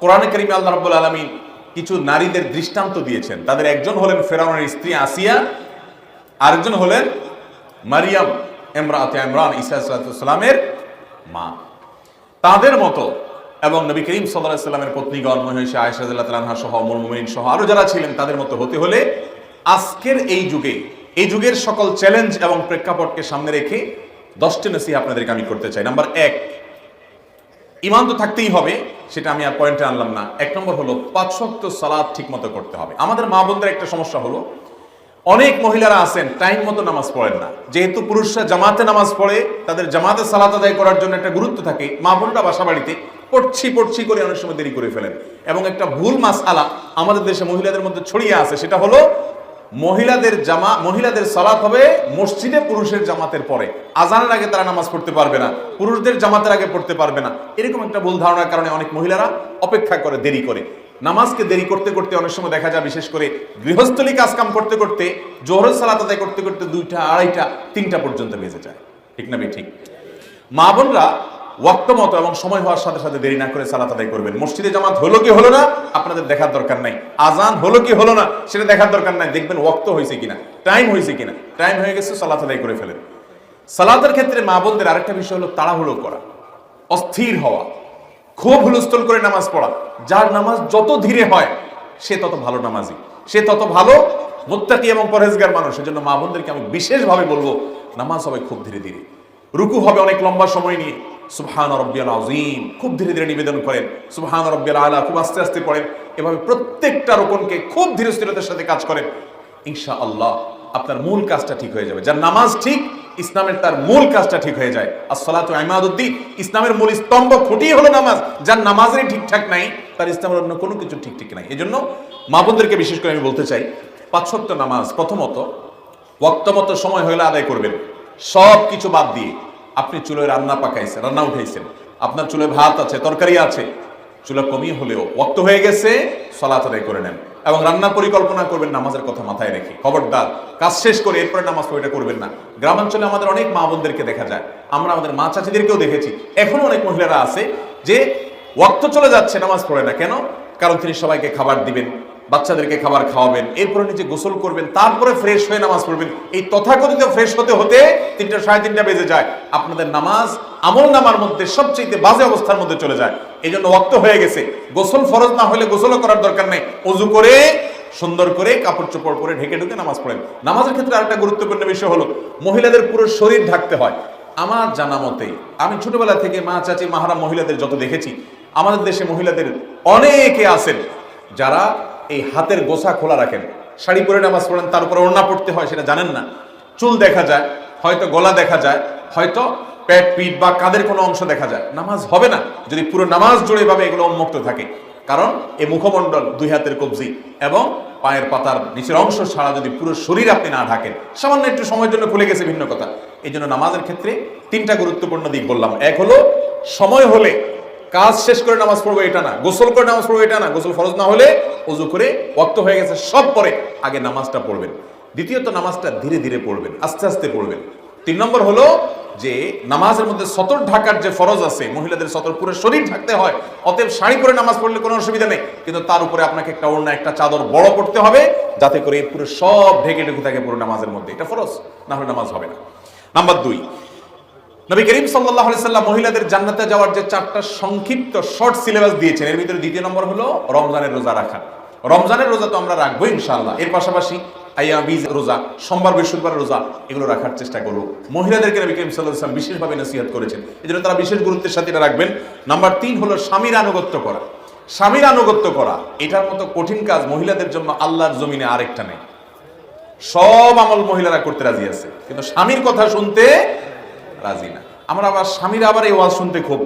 কোরআনে করিমে আল্লাহ রাব্বুল আলামিন কিছু নারীদের দৃষ্টান্ত দিয়েছেন। তাদের একজন হলেন ফেরাউনের স্ত্রী আসিয়া, আরেকজন হলেন মারিয়াম এমরাতে ইমরান, ঈসা সালামের মা। তাদের মতো এবং নবী করিম সাল্লাহ সাল্লামের পত্নীগণ, মহিষা আয়সাদুল্লাহ তালাহা সহ মুমিন সহ আরও যারা ছিলেন, তাদের মতো হতে হলে আজকের এই যুগে, এই যুগের সকল চ্যালেঞ্জ এবং প্রেক্ষাপটকে সামনে রেখে দশটি নসিহা আপনাদেরকে আমি করতে চাই। নাম্বার এক ইমান তো থাকতেই হবে। সেটা আমি আর পয়েন্টে আনলাম না। এক নম্বর হলো, পাঁচ শক্ত সালাদ ঠিক মতো করতে হবে। আমাদের মা বোনদের একটা সমস্যা হলো, অনেক মহিলারা আছেন টাইম মতো নামাজ পড়েন না। যেহেতু পুরুষরা জামাতে নামাজ পড়ে, তাদের জামাতে সালাত আদায় করার জন্য একটা গুরুত্ব থাকে। মা বোনরা বাসা বাড়িতে পড়ছি পড়ছি করে অনেক সময় দেরি করে ফেলেন। এবং একটা ভুল মাস আলা আমাদের দেশে মহিলাদের মধ্যে ছড়িয়ে আছে, সেটা হলো মহিলাদের জামা, মহিলাদের সালাত হবে মসজিদে পুরুষের জামাতের পরে। আজানের আগে তারা নামাজ পড়তে পারবে না, পুরুষদের জামাতের আগে পড়তে পারবে না। এরকম একটা ভুল ধারণার কারণে অনেক মহিলারা অপেক্ষা করে দেরি করে। নামাজকে দেরি করতে করতে অনেক সময় দেখা যায়, বিশেষ করে গৃহস্থলী কাজকাম করতে করতে, জোহরের সালাত আদায় করতে করতে দুইটা, আড়াইটা, তিনটা পর্যন্ত বেজে যায়। ঠিক না ঠিক। মা বোনরা ওয়াক্ত মতো এবং সময় হওয়ার সাথে সাথে দেরি না করে সালাত আদায় করবেন। মসজিদে জামাত হলো কি হলো না? আপনাদের দেখার দরকার নাই। আজান হলো কি হলো না? সেটা দেখার দরকার নাই। দেখবেন ওয়াক্ত হয়েছে কিনা? টাইম হয়েছে কিনা? টাইম হয়ে গেছে, সালাত আদায় করে ফেলেন। সালাতের ক্ষেত্রে মা বোনদের আরেকটা বিষয় হলো তাড়াহুড়ো করা, অস্থির হওয়া, খুব হুলস্থল করে নামাজ পড়া। যার নামাজ যত ধীরে হয়, সে তত ভালো নামাজি। সে তত ভালো মুত্তাকি এবং পরহেজগার মানুষ। সেজন্য মা বোনদেরকে আমি বিশেষভাবে বলব, নামাজ হবে খুব ধীরে ধীরে। রুকু হবে অনেক লম্বা সময় নিয়ে। সুবহান রব্বিয়াল আজিম খুব ধীরে ধীরে নিবেদন করেন, সুবহান রব্বিয়াল আলা, খুব আস্তে আস্তে পড়েন। এভাবে প্রত্যেকটা রোপণকে খুব ধীরে স্থিরতার সাথে কাজ করেন। ইনশা আল্লাহ আপনার মূল কাজটা ঠিক হয়ে যাবে। যার নামাজ ঠিক, ইসলামের তার মূল কাজটা ঠিক হয়ে যায়। আর আসসালাতু ইমাদুদ্দিন, ইসলামের মূল স্তম্ভ খুঁটি হলো নামাজ। যার নামাজেরই ঠিকঠাক নাই, তার ইসলামের অন্য কোনো কিছু ঠিক ঠিক নাই। এই জন্য মা বিশেষ করে আমি বলতে চাই পাঁচশক্ত নামাজ প্রথমত, ওয়াক্তমতো সময় হলে আদায় করবেন। সব কিছু বাদ দিয়ে আপনি চুলোয় রান্না পাকাইছেন, রান্না উঠাইছেন। আপনার চুলে ভাত আছে, তরকারি আছে। চুলা কমিয়ে হলেও ওক্ত হয়ে গেছে, সলাত আদায় করে নেন। এবং রান্নার পরিকল্পনা করবেন, নামাজের কথা মাথায় রেখে। খবরদার, কাজ শেষ করে এরপরে নামাজ পড়িটা করবেন না। গ্রামাঞ্চলে আমাদের অনেক মা বোনদেরকে দেখা যায়। আমরা আমাদের মা চাচিদেরকেও দেখেছি। এখনও অনেক মহিলারা আছে যে ওয়াক্ত চলে যাচ্ছে, নামাজ পড়ে না। কেন? কারণ তিনি সবাইকে খাবার দিবেন। বাচ্চাদেরকে খাবার খাওয়াবেন, এরপরে নিজে গোসল করবেন, তারপরে ফ্রেশ হয়ে নামাজ পড়বেন। এই তথাকথিত ফ্রেশ হতে হতে তিনটা সাড়ে তিনটা বেজে যায়। আপনাদের নামাজ আমল নামার মধ্যে সবচেয়ে বাজে অবস্থার মধ্যে চলে যায়। এই জন্য ওয়াক্ত হয়ে গেছে। গোসল ফরজ না হলে গোসলও করার দরকার নেই। অজু করে, সুন্দর করে কাপড় চোপড় পরে ঢেকে ঢুকে নামাজ পড়েন। নামাজের ক্ষেত্রে আরেকটা গুরুত্বপূর্ণ বিষয় হলো, মহিলাদের পুরো শরীর ঢাকতে হয়। আমার জানা মতে, আমি ছোটবেলা থেকে মা, চাচি মাহারা মহিলাদের যত দেখেছি, আমাদের দেশে মহিলাদের অনেকে আছেন যারা এই হাতের গোছা খোলা রাখেন। শাড়ি পরে নামাজ পড়েন, তার উপরে ওড়না পড়তে হয়, সেটা জানেন না। চুল দেখা যায়, হয়তো গলা দেখা যায়, হয়তো পেট, পিঠ বা কাদের কোনো অংশ দেখা যায়। নামাজ হবে না। যদি পুরো নামাজ জুড়ে ভাবে এগুলো উন্মুক্ত থাকে। কারণ এই মুখমণ্ডল দুই হাতের কবজি এবং পায়ের পাতার নিচের অংশ ছাড়া যদি পুরো শরীর আপনি না ঢাকেন, সামান্য একটু সময়ের জন্য খুলে গেছে ভিন্ন কথা। এই জন্য নামাজের ক্ষেত্রে তিনটা গুরুত্বপূর্ণ দিক বললাম। এক হলো, সময় হলে কাজ শেষ করে নামাজ পড়ব এটা না। গোসল করে নামাজ পড়ব এটা না। গোসল ফরজ না হলে অজু করে ওয়াক্ত হয়ে গেছে, সব পরে আগে নামাজটা পড়বেন। দ্বিতীয়ত নামাজটা ধীরে ধীরে পড়বেন, আস্তে আস্তে পড়বেন। তিন নম্বর হলো যে নামাজের মধ্যে সতর ঢাকার যে ফরজ আছে, মহিলাদের সতর পুরো শরীর ঢাকতে হয়, অতএব শাড়ি পরে নামাজ পড়লে কোনো অসুবিধা নেই। কিন্তু তার উপরে আপনাকে একটা ওড়না, একটা চাদর বড় পড়তে হবে, যাতে করে পুরো সব ঢেকে ঢেকে থাকে পুরো নামাজের মধ্যে। এটা ফরজ, না হলে নামাজ হবে না। নাম্বার দুই নবী করিম সাল্লাহ সাল্লাম মহিলাদের জান্নাতে যাওয়ার যে চারটা সংক্ষিপ্ত শর্ট সিলেবাস দিয়েছেন, এর ভিতরে দ্বিতীয় নম্বর হলো রমজানের রোজা রাখা। রমজানের রোজা তো আমরা রাখব ইনশাআল্লাহ। এর পাশাপাশি রোজা, সোমবার, বৃহস্পতিবার রোজা, এগুলো রাখার চেষ্টা করব মহিলাদেরকে নবী করিম সাল্লাহ সাল্লাম বিশেষভাবে নসিহত করেছেন। এই জন্য তারা বিশেষ গুরুত্বের সাথে এটা রাখবেন। নাম্বার তিন হলো স্বামীর আনুগত্য করা। স্বামীর আনুগত্য করা, এটার মতো কঠিন কাজ মহিলাদের জন্য আল্লাহর জমিনে আরেকটা নেই। সব আমল মহিলারা করতে রাজি আছে, কিন্তু স্বামীর কথা শুনতে রাজি না। আমরা আবার স্বামীর আবার এই ওয়াজ শুনতে খুব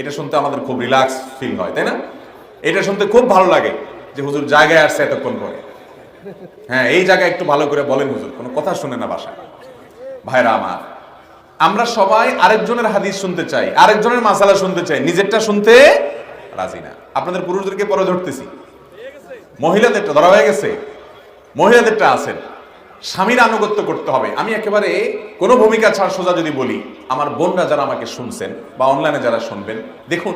এটা শুনতে আমাদের খুব রিল্যাক্স ফিল হয়, তাই না? এটা শুনতে খুব ভালো লাগে যে হুজুর জায়গায় আসছে এতক্ষণ পরে। হ্যাঁ এই জায়গায় একটু ভালো করে বলেন হুজুর, কোনো কথা শুনে না বাসা ভাইরা আমার, আমরা সবাই আরেকজনের হাদিস শুনতে চাই, আরেকজনের মাসালা শুনতে চাই, নিজেরটা শুনতে রাজি না। আপনাদের পুরুষদেরকে পরে ধরতেছি। মহিলাদেরটা, ধরা হয়ে গেছে। মহিলাদেরটা আছেন। স্বামীর আনুগত্য করতে হবে। আমি একেবারে কোনো ভূমিকা ছাড় সোজা যদি বলি, আমার বোনরা যারা আমাকে শুনছেন বা অনলাইনে যারা শুনবেন, দেখুন,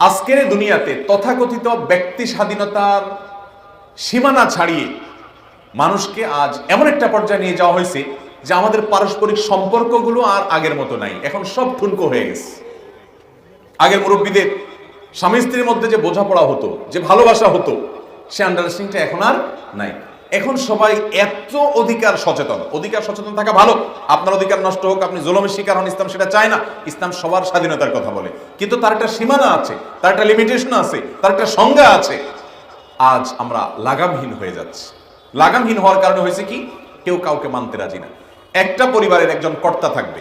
আজকের দুনিয়াতে তথাকথিত ব্যক্তি স্বাধীনতার সীমানা ছাড়িয়ে মানুষকে আজ এমন একটা পর্যায়ে নিয়ে যাওয়া হয়েছে যে আমাদের পারস্পরিক সম্পর্কগুলো আর আগের মতো নাই। এখন সব ঠুনকো হয়ে গেছে। আগের মুরব্বীদের স্বামী স্ত্রীর মধ্যে যে বোঝাপড়া হতো, যে ভালোবাসা হতো, সে আন্ডারস্ট্যান্ডিংটা এখন আর নাই। এখন সবাই এত অধিকার সচেতন। অধিকার সচেতন থাকা ভালো। আপনার অধিকার নষ্ট হোক, আপনি জুলমের শিকার হন, ইসলাম সেটা চায় না। ইসলাম সবার স্বাধীনতার কথা বলে। কিন্তু তার একটা সীমানা আছে, তার একটা লিমিটেশন আছে, তার একটা সংজ্ঞা আছে। আজ আমরা লাগামহীন হয়ে যাচ্ছি। লাগামহীন হওয়ার কারণে হয়েছে কি? কেউ কাউকে মানতে রাজি না। একটা পরিবারের একজন কর্তা থাকবে,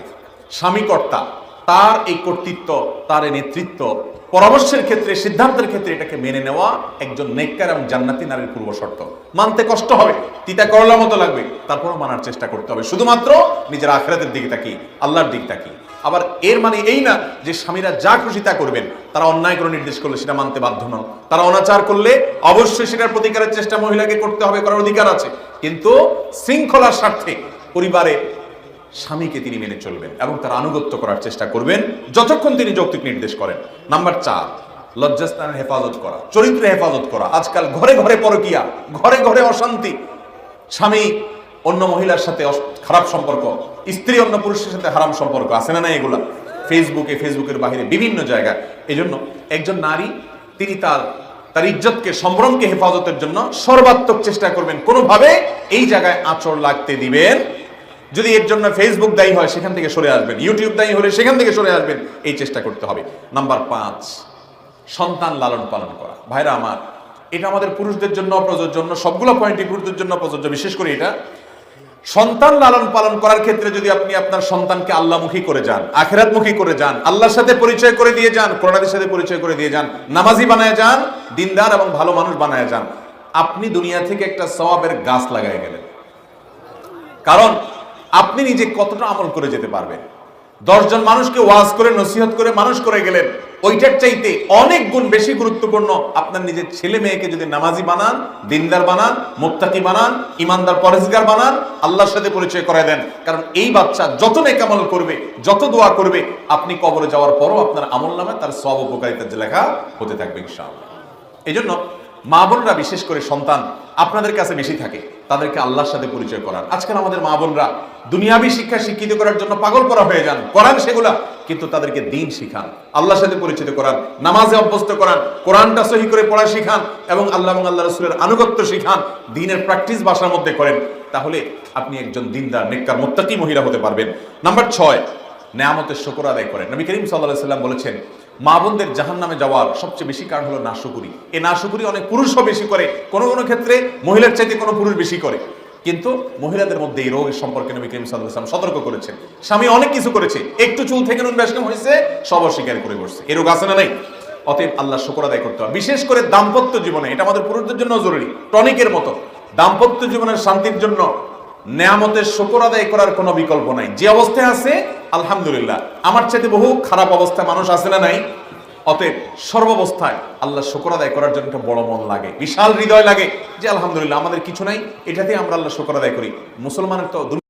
স্বামী কর্তা। তার এই কর্তৃত্ব, তার এই নেতৃত্ব, পরামর্শের ক্ষেত্রে, সিদ্ধান্তের ক্ষেত্রে এটাকে মেনে নেওয়া একজন নেককার এবং জান্নাতি নারীর পূর্ব শর্ত। মানতে কষ্ট হবে, তিতা করলার মতো লাগবে, তারপরও মানার চেষ্টা করতে হবে। শুধুমাত্র নিজের আখরাতের দিকে তাকিয়ে, আল্লাহর দিক তাকিয়ে। আবার এর মানে এই না যে স্বামীরা যা খুশি তা করবেন, তারা অন্যায় করে নির্দেশ করলে সেটা মানতে বাধ্য নন। তারা অনাচার করলে অবশ্যই সেটার প্রতিকারের চেষ্টা মহিলাকে করতে হবে, করার অধিকার আছে। কিন্তু শৃঙ্খলার স্বার্থে পরিবারে স্বামীকে তিনি মেনে চলবেন এবং তার আনুগত্য করার চেষ্টা করবেন যতক্ষণ তিনি যৌক্তিক নির্দেশ করেন। নাম্বার চার, লজ্জাস্থানের হেফাজত করা চরিত্রে হেফাজত করা। আজকাল ঘরে ঘরে পরকিয়া, ঘরে ঘরে অশান্তি। স্বামী অন্য মহিলার সাথে খারাপ সম্পর্ক, স্ত্রী অন্য পুরুষের সাথে হারাম সম্পর্ক, আছে না না এগুলা? ফেসবুকে, ফেসবুকের বাহিরে বিভিন্ন জায়গায়। এই জন্য একজন নারী, তিনি তার তার ইজ্জতকে, সম্ভ্রমকে হেফাজতের জন্য সর্বাত্মক চেষ্টা করবেন। কোনোভাবে এই জায়গায় আঁচড় লাগতে দিবেন যদি এর জন্য ফেসবুক দায়ী হয়, সেখান থেকে সরে আসবেন। ইউটিউব দায়ী হলে সেখান থেকে সরে আসবেন। এই চেষ্টা করতে হবে। নাম্বার পাঁচ, সন্তান লালন পালন করা। ভাইরা আমার, এটা আমাদের পুরুষদের জন্য প্রযোজ্য সবগুলো পয়েন্টই পুরুষদের জন্য প্রযোজ্য বিশেষ করে এটা, সন্তান লালন পালন করার ক্ষেত্রে যদি আপনি আপনার সন্তানকে আল্লাহমুখী করে যান, আখেরাতমুখী করে যান, আল্লাহর সাথে পরিচয় করে দিয়ে যান কোরআনের সাথে পরিচয় করে দিয়ে যান, নামাজি বানায় যান, দিনদার এবং ভালো মানুষ বানায় যান, আপনি দুনিয়া থেকে একটা সওয়াবের গাছ লাগায় গেলেন। কারণ আপনি নিজে কতটা আমল করে যেতে পারবেন? দশজন মানুষকে ওয়াজ করে, নসিহত করে, মানুষ করে গেলেন, ওইটার চাইতে অনেক গুণ বেশি গুরুত্বপূর্ণ আপনার নিজের ছেলে মেয়েকে যদি নামাজি বানান, দিনদার বানান মুত্তাকি বানান, ইমানদার পরেজগার বানান, আল্লাহর সাথে পরিচয় করে দেন। কারণ এই বাচ্চা যত নেকামল করবে, যত দোয়া করবে, আপনি কবরে যাওয়ার পরও আপনার আমল নামে তার সব উপকারিতার লেখা হতে থাকবে, ইনশাআল্লাহ। এই জন্য মা বোনরা বিশেষ করে সন্তান আপনাদের কাছে বেশি থাকে, তাদেরকে আল্লাহর সাথে পরিচয় করার। আজকাল আমাদের মা বোনরা দুনিয়াবি শিক্ষা শিক্ষিত করার জন্য পাগল করা হয়ে যান, করান সেগুলা, কিন্তু তাদেরকে দিন শিখান, আল্লাহর সাথে পরিচিত করান, নামাজে অভ্যস্ত করান, কোরআনটা সহি করে পড়া শিখান এবং আল্লাহ এবং আল্লাহ রসুলের আনুগত্য শিখান, দিনের প্র্যাকটিস বাসার মধ্যে করেন। তাহলে আপনি একজন দিনদার, নেককার, মোত্তাকি মহিলা হতে পারবেন। নাম্বার ছয়, নেয়ামতের শকর আদায় করেন। নবী করিম সাল্লাহ সাল্লাম বলেছেন মা বোনদের জাহান নামে যাওয়ার সবচেয়ে বেশি কারণ হলো নাশুকুরি। এই নাশুকুরি অনেক পুরুষও বেশি করে, কোনো কোনো ক্ষেত্রে মহিলার চাইতে কোনো পুরুষ বেশি করে। কিন্তু মহিলাদের মধ্যে এই রোগের সম্পর্কে নবী করিম সাল্লাহ সতর্ক করেছেন। স্বামী অনেক কিছু করেছে, একটু চুল থেকে নুন বেশকম হয়েছে, সব অস্বীকার করে বসছে। এই রোগ আছে না নাই? অতএব আল্লাহ শুকর আদায় করতে হবে। বিশেষ করে দাম্পত্য জীবনে, এটা আমাদের পুরুষদের জন্য জরুরি, টনিকের মতো। দাম্পত্য জীবনের শান্তির জন্য নেয়ামতের শকর আদায় করার কোনো বিকল্প নাই। যে অবস্থায় আছে, আলহামদুলিল্লাহ। আমার চাইতে বহু খারাপ অবস্থায় মানুষ আছে না নাই? অতএব সর্বাবস্থায় আল্লাহ শকর আদায় করার জন্য একটা বড় মন লাগে, বিশাল হৃদয় লাগে যে আলহামদুলিল্লাহ, আমাদের কিছু নাই এটাতে আমরা আল্লাহ শকর আদায় করি। মুসলমানের তো